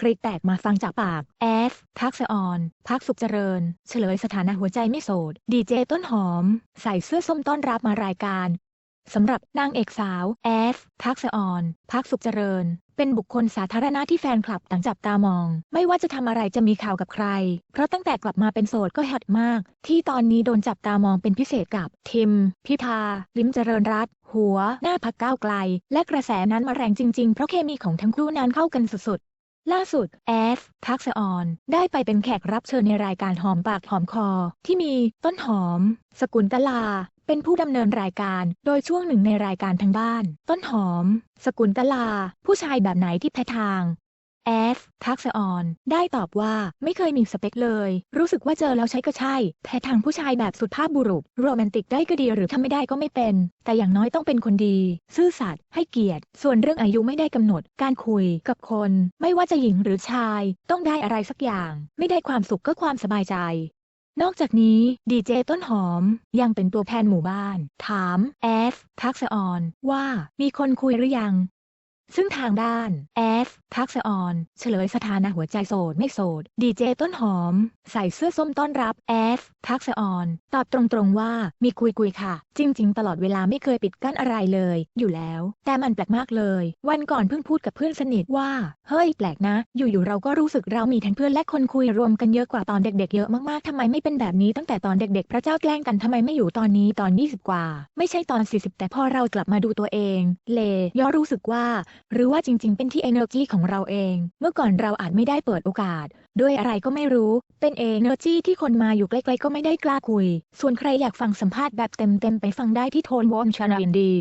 คลิปแตกมาฟังจากปาก แอฟ ทักษออนพักสุขเจริญ เฉลยสถานะหัวใจไม่โสด ดีเจต้นหอม ใส่เสื้อส้มต้อนรับมารายการสำหรับนางเอกสาว แอฟ ทักษออนพักสุขเจริญ เป็นบุคคลสาธารณะที่แฟนคลับต่างจับตามอง ไม่ว่าจะทำอะไรจะมีข่าวกับใคร เพราะตั้งแต่กลับมาเป็นโสดก็ฮอตมาก ที่ตอนนี้โดนจับตามองเป็นพิเศษกับ ทิม พิธา ลิมเจริญรัตหัว หน้าพักก้าวไกล และกระแสนั้นมาแรงจริง ๆ เพราะเคมีของทั้งคู่นั้นเข้ากันสุดๆ ล่าสุดแอฟทักษออนได้ไปเป็นแขกรับเชิญในรายการหอมปากหอมคอ ที่มีต้นหอม สกุลตลา เป็นผู้ดำเนินรายการ โดยช่วงหนึ่งในรายการทางบ้าน ต้นหอม สกุลตลา ผู้ชายแบบไหนที่แพ้ทาง แอฟทักษะออนได้ตอบว่าไม่เคยมีสเปคเลย รู้สึกว่าเจอแล้วใช้ก็ใช่แพ้ทางผู้ชายแบบสุดภาพบุรุษ โรแมนติกได้ก็ดีหรือทำไม่ได้ก็ไม่เป็น แต่อย่างน้อยต้องเป็นคนดี ซื่อสัตย์ให้เกียรติ ส่วนเรื่องอายุไม่ได้กำหนด การคุยกับคน ไม่ว่าจะหญิงหรือชาย ต้องได้อะไรสักอย่าง ไม่ได้ความสุขก็ความสบายใจนอกจากนี้ดีเจต้นหอมยังเป็นตัวแทนหมู่บ้าน ถามแอฟทักษะออนว่ามีคนคุยหรือยัง ซึ่งทางด้านแอฟทักษะออนเฉลยสถานะหัวใจโสดไม่โสด ดีเจต้นหอม ใส่เสื้อส้มต้อนรับแอฟทักษะออนตอบตรงๆว่ามีคุยคุยค่ะ จริง ๆ ตลอดเวลาไม่เคยปิดกั้นอะไรเลย อยู่แล้ว แต่มันแปลกมากเลย วันก่อนเพิ่งพูดกับเพื่อนสนิทว่า เฮ้ยแปลกนะ อยู่ๆเราก็รู้สึกเรามีทั้งเพื่อนและคนคุยรวมกันเยอะกว่าตอนเด็ก ๆ เยอะมากๆทำไมไม่เป็นแบบนี้ตั้งแต่ตอนเด็ก ๆ พระเจ้าแกล้งกันทำไมไม่อยู่ตอนนี้ตอน 20 กว่า ไม่ใช่ตอน 40 แต่พอเรากลับมาดูตัวเอง เลย่อรู้สึกว่าหรือว่าจริง ๆ เป็นที่ energy ของเราเอง เมื่อก่อนเราอาจไม่ได้เปิดโอกาส ด้วยอะไรก็ไม่รู้ เป็น energy ที่คนมาอยู่ใกล้ๆก็ไม่ได้กล้าคุย ส่วนใครอยากฟังสัมภาษณ์แบบเต็มๆไปฟังได้ที่โทนวอมชาแนลดี